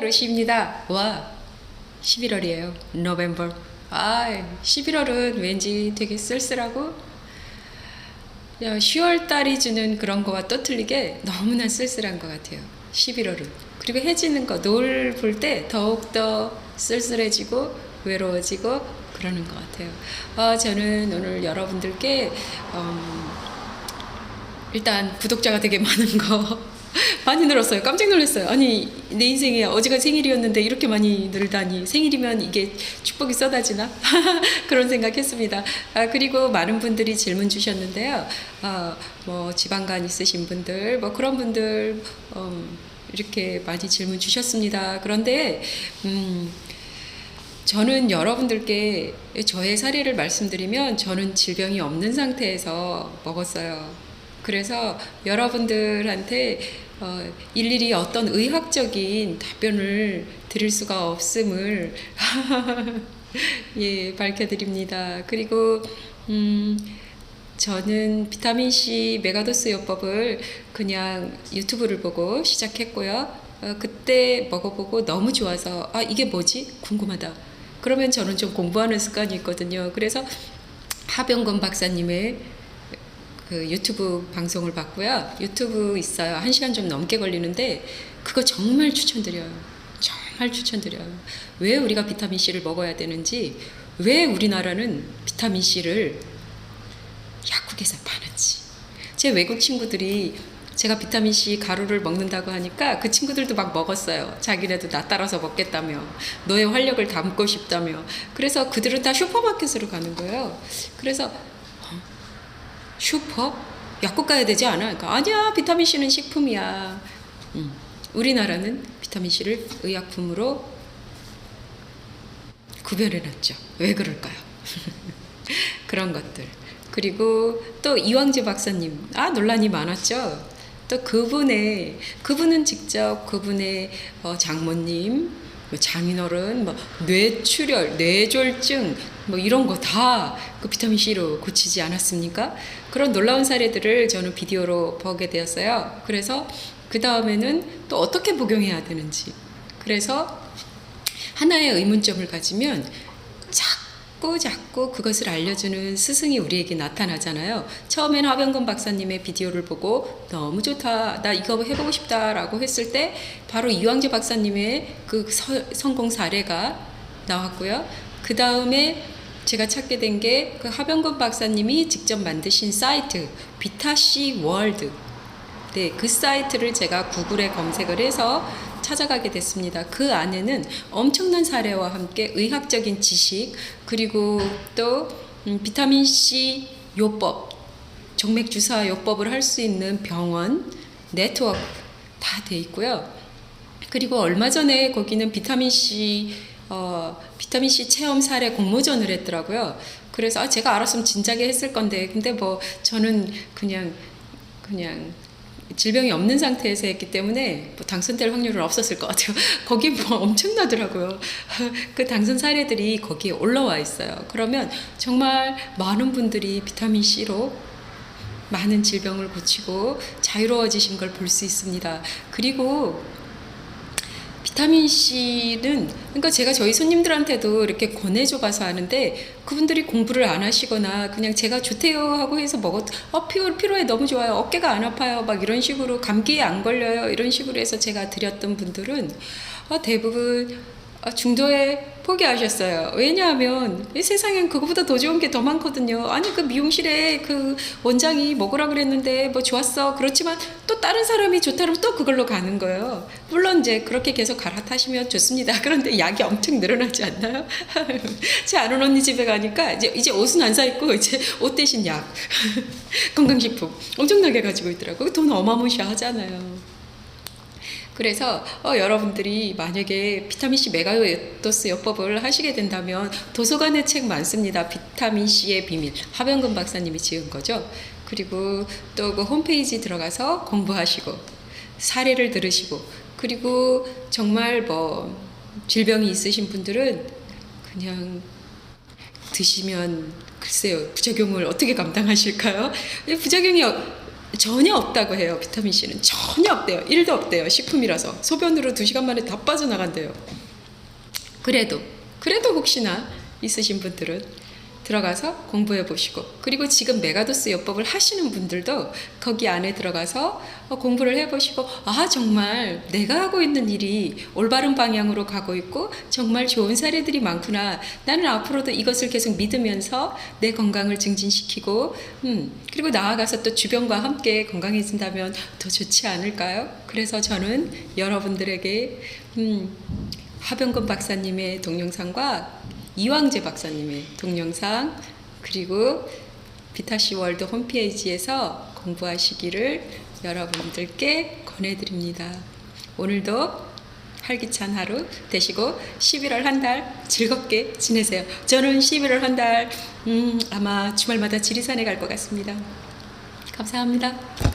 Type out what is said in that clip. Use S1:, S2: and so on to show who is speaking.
S1: 러시입니다. 와, 11월이에요. November. 아, 11월은 왠지 되게 쓸쓸하고, 야, 10월 달이 주는 그런 거와 또 틀리게 너무나 쓸쓸한 것 같아요. 11월은. 그리고 해지는 거, 노을 볼 때 더욱더 쓸쓸해지고, 외로워지고, 그러는 것 같아요. 아, 저는 오늘 여러분들께, 음, 일단 구독자가 되게 많은 거 많이 늘었어요. 깜짝 놀랐어요. 아니 내 인생에 어제가 생일이었는데 이렇게 많이 늘다니 생일이면 이게 축복이 쏟아지나 그런 생각했습니다. 아, 그리고 많은 분들이 질문 주셨는데요. 아, 뭐 지방간 있으신 분들 뭐 그런 분들 음, 이렇게 많이 질문 주셨습니다. 그런데 음, 저는 여러분들께 저의 사례를 말씀드리면 저는 질병이 없는 상태에서 먹었어요. 그래서 여러분들한테 어, 일일이 어떤 의학적인 답변을 드릴 수가 없음을 예, 밝혀드립니다. 그리고 음, 저는 비타민 C 메가도스 요법을 그냥 유튜브를 보고 시작했고요. 어, 그때 먹어보고 너무 좋아서 아 이게 뭐지 궁금하다. 그러면 저는 좀 공부하는 습관이 있거든요. 그래서 하병건 박사님의 그 유튜브 방송을 봤고요. 유튜브 있어요. 한 시간 좀 넘게 걸리는데 그거 정말 추천드려요. 정말 추천드려요. 왜 우리가 비타민 C를 먹어야 되는지, 왜 우리나라는 비타민 C를 약국에서 파는지. 제 외국 친구들이 제가 비타민 C 가루를 먹는다고 하니까 그 친구들도 막 먹었어요. 자기네도 나 따라서 먹겠다며, 너의 활력을 담고 싶다며. 그래서 그들은 다 슈퍼마켓으로 가는 거예요. 그래서 슈퍼? 약국 가야 되지 않아? 그러니까 아니야 비타민 C는 식품이야. 음. 우리나라는 비타민 C를 의약품으로 구별해놨죠. 왜 그럴까요? 그런 것들. 그리고 또 이왕재 박사님, 아 논란이 많았죠. 또 그분의 그분은 직접 그분의 어, 장모님, 뭐 장인어른, 뭐 뇌출혈, 뇌졸중, 뭐 이런 거 다 그 비타민 C로 고치지 않았습니까? 그런 놀라운 사례들을 저는 비디오로 보게 되었어요. 그래서 그 다음에는 또 어떻게 복용해야 되는지. 그래서 하나의 의문점을 가지면 자꾸 자꾸 그것을 알려주는 스승이 우리에게 나타나잖아요. 처음엔 하병건 박사님의 비디오를 보고 너무 좋다, 나 이거 해보고 싶다라고 했을 때 바로 이왕재 박사님의 그 서, 성공 사례가 나왔고요. 그 다음에 제가 찾게 된 게 그 하병건 박사님이 직접 만드신 사이트 비타C 월드. 네, 그 사이트를 제가 구글에 검색을 해서 찾아가게 됐습니다. 그 안에는 엄청난 사례와 함께 의학적인 지식 그리고 또 음, 비타민 C 요법, 정맥 주사 요법을 할 수 있는 병원 네트워크 다 돼 있고요. 그리고 얼마 전에 거기는 비타민 C 어, 비타민 C 체험 사례 공모전을 했더라고요. 그래서 아, 제가 알았으면 진작에 했을 건데, 근데 뭐 저는 그냥 그냥 질병이 없는 상태에서 했기 때문에 뭐 당선될 확률은 없었을 것 같아요. 거기 뭐 엄청나더라고요. 그 당선 사례들이 거기에 올라와 있어요. 그러면 정말 많은 분들이 비타민 C로 많은 질병을 고치고 자유로워지신 걸 볼 수 있습니다. 그리고 비타민 C는 그러니까 제가 저희 손님들한테도 이렇게 권해줘 가서 하는데 그분들이 공부를 안 하시거나 그냥 제가 좋대요 하고 해서 먹었 어 피로 피로에 너무 좋아요. 어깨가 안 아파요. 막 이런 식으로 감기에 안 걸려요. 이런 식으로 해서 제가 드렸던 분들은 어, 대부분 어, 중도에 포기하셨어요. 왜냐하면 이 세상엔 그거보다 더 좋은 게 더 많거든요. 아니 그 미용실에 그 원장이 먹으라 그랬는데 뭐 좋았어. 그렇지만 또 다른 사람이 좋다면 또 그걸로 가는 거예요. 물론 이제 그렇게 계속 갈아타시면 좋습니다. 그런데 약이 엄청 늘어나지 않나요? 제 아는 언니 집에 가니까 이제 이제 옷은 안 사 입고 이제 옷 대신 약 건강식품 엄청나게 가지고 있더라고요. 돈 어마무시하잖아요. 그래서 어, 여러분들이 만약에 비타민 C 메가도스 요법을 하시게 된다면 도서관에 책 많습니다. 비타민 C의 비밀 하병근 박사님이 지은 거죠. 그리고 또 그 홈페이지 들어가서 공부하시고 사례를 들으시고 그리고 정말 뭐 질병이 있으신 분들은 그냥 드시면 글쎄요 부작용을 어떻게 감당하실까요? 부작용이 전혀 없다고 해요. 비타민 C는 전혀 없대요. 1도 없대요. 식품이라서 소변으로 2시간 만에 다 빠져나간대요. 그래도 그래도 혹시나 있으신 분들은 들어가서 공부해 보시고 그리고 지금 메가도스 요법을 하시는 분들도 거기 안에 들어가서 어, 공부를 해 보시고 아 정말 내가 하고 있는 일이 올바른 방향으로 가고 있고 정말 좋은 사례들이 많구나 나는 앞으로도 이것을 계속 믿으면서 내 건강을 증진시키고 음 그리고 나아가서 또 주변과 함께 건강해진다면 더 좋지 않을까요? 그래서 저는 여러분들에게 음 하병근 박사님의 동영상과 이왕재 박사님의 동영상 그리고 비타시 월드 홈페이지에서 공부하시기를 여러분들께 권해드립니다. 오늘도 활기찬 하루 되시고 11월 한 달 즐겁게 지내세요. 저는 11월 한달 음, 아마 주말마다 지리산에 갈 것 같습니다. 감사합니다.